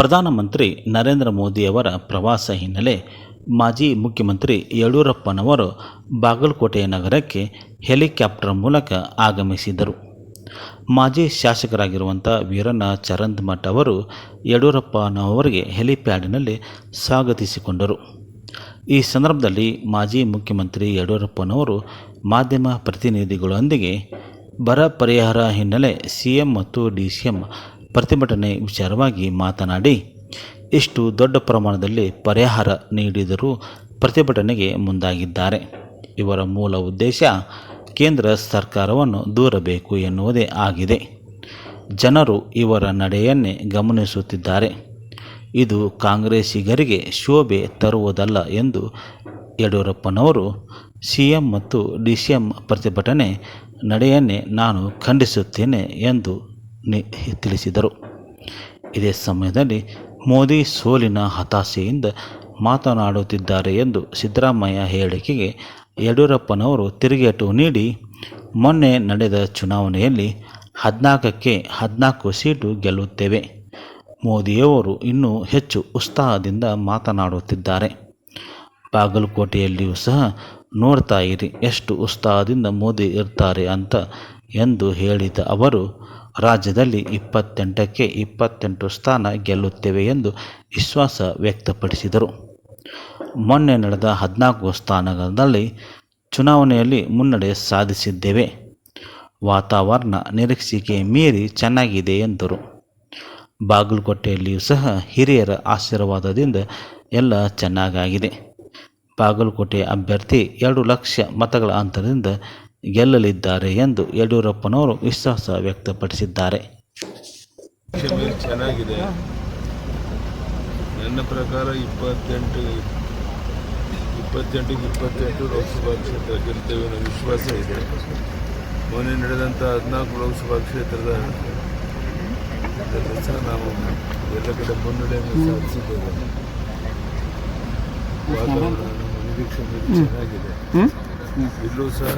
ಪ್ರಧಾನಮಂತ್ರಿ ನರೇಂದ್ರ ಮೋದಿಯವರ ಪ್ರವಾಸ ಹಿನ್ನೆಲೆ ಮಾಜಿ ಮುಖ್ಯಮಂತ್ರಿ ಯಡಿಯೂರಪ್ಪನವರು ಬಾಗಲಕೋಟೆ ನಗರಕ್ಕೆ ಹೆಲಿಕಾಪ್ಟರ್ ಮೂಲಕ ಆಗಮಿಸಿದರು ಮಾಜಿ ಶಾಸಕರಾಗಿರುವಂಥ ವೀರಣ್ಣ ಚರಂದ್ಮಠ್ ಅವರು ಯಡಿಯೂರಪ್ಪನವರಿಗೆ ಹೆಲಿಪ್ಯಾಡ್ನಲ್ಲಿ ಸ್ವಾಗತಿಸಿಕೊಂಡರು. ಈ ಸಂದರ್ಭದಲ್ಲಿ ಮಾಜಿ ಮುಖ್ಯಮಂತ್ರಿ ಯಡಿಯೂರಪ್ಪನವರು ಮಾಧ್ಯಮ ಪ್ರತಿನಿಧಿಗಳೊಂದಿಗೆ ಬರ ಪರಿಹಾರ ಹಿನ್ನೆಲೆ ಸಿ ಎಂ ಮತ್ತು ಡಿ ಸಿ ಎಂ ಪ್ರತಿಭಟನೆ ವಿಚಾರವಾಗಿ ಮಾತನಾಡಿ, ಇಷ್ಟು ದೊಡ್ಡ ಪ್ರಮಾಣದಲ್ಲಿ ಪರಿಹಾರ ನೀಡಿದರೂ ಪ್ರತಿಭಟನೆಗೆ ಮುಂದಾಗಿದ್ದಾರೆ. ಇವರ ಮೂಲ ಉದ್ದೇಶ ಕೇಂದ್ರ ಸರ್ಕಾರವನ್ನು ದೂರಬೇಕು ಎನ್ನುವುದೇ ಆಗಿದೆ. ಜನರು ಇವರ ನಡೆಯನ್ನೇ ಗಮನಿಸುತ್ತಿದ್ದಾರೆ. ಇದು ಕಾಂಗ್ರೆಸ್ಸಿಗರಿಗೆ ಶೋಭೆ ತರುವುದಲ್ಲ ಎಂದು ಯಡಿಯೂರಪ್ಪನವರು ಸಿ ಎಂ ಮತ್ತು ಡಿ ಸಿ ಎಂ ಪ್ರತಿಭಟನೆ ನಡೆಯನ್ನೇ ನಾನು ಖಂಡಿಸುತ್ತೇನೆ ಎಂದು ನಿ ತಿಳಿಸಿದರು. ಇದೇ ಸಮಯದಲ್ಲಿ ಮೋದಿ ಸೋಲಿನ ಹತಾಶೆಯಿಂದ ಮಾತನಾಡುತ್ತಿದ್ದಾರೆ ಎಂದು ಸಿದ್ದರಾಮಯ್ಯ ಹೇಳಿಕೆಗೆ ಯಡಿಯೂರಪ್ಪನವರು ತಿರುಗೇಟು ನೀಡಿ, ಮೊನ್ನೆ ನಡೆದ ಚುನಾವಣೆಯಲ್ಲಿ ಹದಿನಾಲ್ಕಕ್ಕೆ ಹದಿನಾಲ್ಕು ಸೀಟು ಗೆಲ್ಲುತ್ತೇವೆ. ಮೋದಿಯವರು ಇನ್ನೂ ಹೆಚ್ಚು ಉತ್ಸಾಹದಿಂದ ಮಾತನಾಡುತ್ತಿದ್ದಾರೆ. ಬಾಗಲಕೋಟೆಯಲ್ಲಿಯೂ ಸಹ ನೋಡ್ತಾ ಇರಿ, ಎಷ್ಟು ಉತ್ಸಾಹದಿಂದ ಮೋದಿ ಇರ್ತಾರೆ ಅಂತ ಎಂದು ಹೇಳಿದ ಅವರು ರಾಜ್ಯದಲ್ಲಿ ಇಪ್ಪತ್ತೆಂಟಕ್ಕೆ ಇಪ್ಪತ್ತೆಂಟು ಸ್ಥಾನ ಗೆಲ್ಲುತ್ತೇವೆ ಎಂದು ವಿಶ್ವಾಸ ವ್ಯಕ್ತಪಡಿಸಿದರು. ಮೊನ್ನೆ ನಡೆದ ಹದಿನಾಲ್ಕು ಸ್ಥಾನಗಳಲ್ಲಿ ಚುನಾವಣೆಯಲ್ಲಿ ಮುನ್ನಡೆ ಸಾಧಿಸಿದ್ದೇವೆ. ವಾತಾವರಣ ನಿರೀಕ್ಷೆಗೆ ಮೀರಿ ಚೆನ್ನಾಗಿದೆ ಎಂದರು. ಬಾಗಲಕೋಟೆಯಲ್ಲಿಯೂ ಸಹ ಹಿರಿಯರ ಆಶೀರ್ವಾದದಿಂದ ಎಲ್ಲ ಚೆನ್ನಾಗಾಗಿದೆ. ಬಾಗಲಕೋಟೆ ಅಭ್ಯರ್ಥಿ ಎರಡು ಲಕ್ಷ ಮತಗಳ ಅಂತರದಿಂದ ಗೆಲ್ಲಲಿದ್ದಾರೆ ಎಂದು ಯಡಿಯೂರಪ್ಪನವರು ವಿಶ್ವಾಸ ವ್ಯಕ್ತಪಡಿಸಿದ್ದಾರೆ. ಚೆನ್ನಾಗಿದೆ. ನನ್ನ ಪ್ರಕಾರ ಇಪ್ಪತ್ತೆಂಟು ಇಪ್ಪತ್ತೆಂಟಿಗೆ ಇಪ್ಪತ್ತೆಂಟು ಲೋಕಸಭಾ ಕ್ಷೇತ್ರ ಗೆಲ್ತೇವೆ ಅನ್ನೋ ವಿಶ್ವಾಸ ಇದೆ. ಮೊನ್ನೆ ನಡೆದಂಥ ಹದಿನಾಲ್ಕು ಲೋಕಸಭಾ ಕ್ಷೇತ್ರದ ನಾವು ಎಲ್ಲ ಕಡೆ ಮುನ್ನಡೆಯನ್ನು ಸಾಧಿಸಿದ್ದೇವೆ. ವಾತಾವರಣ ನಮ್ಮ ನಿರೀಕ್ಷೆ ಚೆನ್ನಾಗಿದೆ ಇಲ್ಲೂ ಸಹ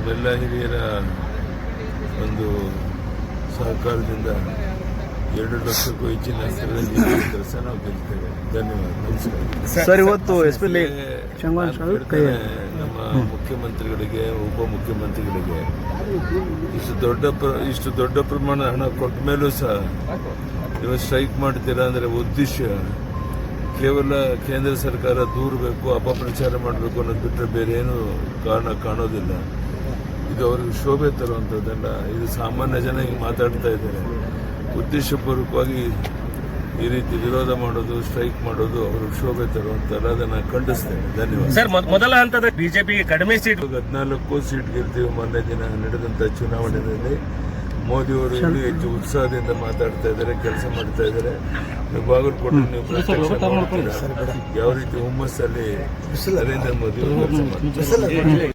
ನಮ್ಮೆಲ್ಲ ಹಿರಿಯರ ಒಂದು ಸಹಕಾರದಿಂದ ಎರಡು ಲಕ್ಷಕ್ಕೂ ಹೆಚ್ಚಿನ ಅಂತರದಲ್ಲಿ ಕೆಲಸ ನಾವು ಗೆಲ್ತೇವೆ ಧನ್ಯವಾದ. ನಮಸ್ಕಾರ. ಸರ್ ಇವತ್ತು ನಮ್ಮ ಮುಖ್ಯಮಂತ್ರಿಗಳಿಗೆ ಉಪಮುಖ್ಯಮಂತ್ರಿಗಳಿಗೆ ಇಷ್ಟು ದೊಡ್ಡ ಪ್ರ ಇಷ್ಟು ದೊಡ್ಡ ಪ್ರಮಾಣದ ಹಣ ಕೊಟ್ಟ ಮೇಲೂ ಸಹ ನೀವು ಸ್ಟ್ರೈಕ್ ಮಾಡ್ತೀರಾ ಅಂದರೆ ಉದ್ದೇಶ ಕೇವಲ ಕೇಂದ್ರ ಸರ್ಕಾರ ದೂರಬೇಕು ಅಪಪ್ರಚಾರ ಮಾಡಬೇಕು ಅನ್ನೋದು ಬಿಟ್ಟರೆ ಬೇರೆ ಏನು ಕಾರಣ ಕಾಣೋದಿಲ್ಲ. ಇದು ಅವ್ರಿಗೆ ಶೋಭೆ ತರುವಂಥದ್ದಲ್ಲ ಇದು ಸಾಮಾನ್ಯ ಜನ ಹಿಂಗೆ ಮಾತಾಡ್ತಾ ಇದ್ದಾರೆ. ಉದ್ದೇಶಪೂರ್ವಕವಾಗಿ ಈ ರೀತಿ ವಿರೋಧ ಮಾಡೋದು ಸ್ಟ್ರೈಕ್ ಮಾಡೋದು ಅವರು ಶೋಭೆ ತರುವಂತಲ್ಲ ಅದನ್ನ ಖಂಡಿಸ್ತೇನೆ. ಧನ್ಯವಾದ. ಸರ್ ಮೊದ್- ಮೊದಲ ಹಂತದ ಬಿಜೆಪಿಗೆ ಕಡಿಮೆ ಸೀಟ್. ಹದಿನಾಲ್ಕು ಸೀಟ್ ಗೆಲ್ತೀವಿ ಮೊನ್ನೆ ದಿನ ನಡೆದಂತ ಚುನಾವಣೆಯಲ್ಲಿ. ಮೋದಿಯವರು ಇನ್ನೂ ಹೆಚ್ಚು ಉತ್ಸಾಹದಿಂದ ಮಾತಾಡ್ತಾ ಇದ್ದಾರೆ ಕೆಲಸ ಮಾಡ್ತಾ ಇದ್ದಾರೆ. ನೀವು ಬಾಗಲಕೋಟೆ ನೀವು ಪ್ರತ್ಯಕ್ಷ ಯಾವ ರೀತಿ ಹುಮ್ಮಸ್ಸಲ್ಲಿ ನರೇಂದ್ರ ಮೋದಿ ಅವರು ಕೆಲಸ ಮಾಡ್ತಾರೆ?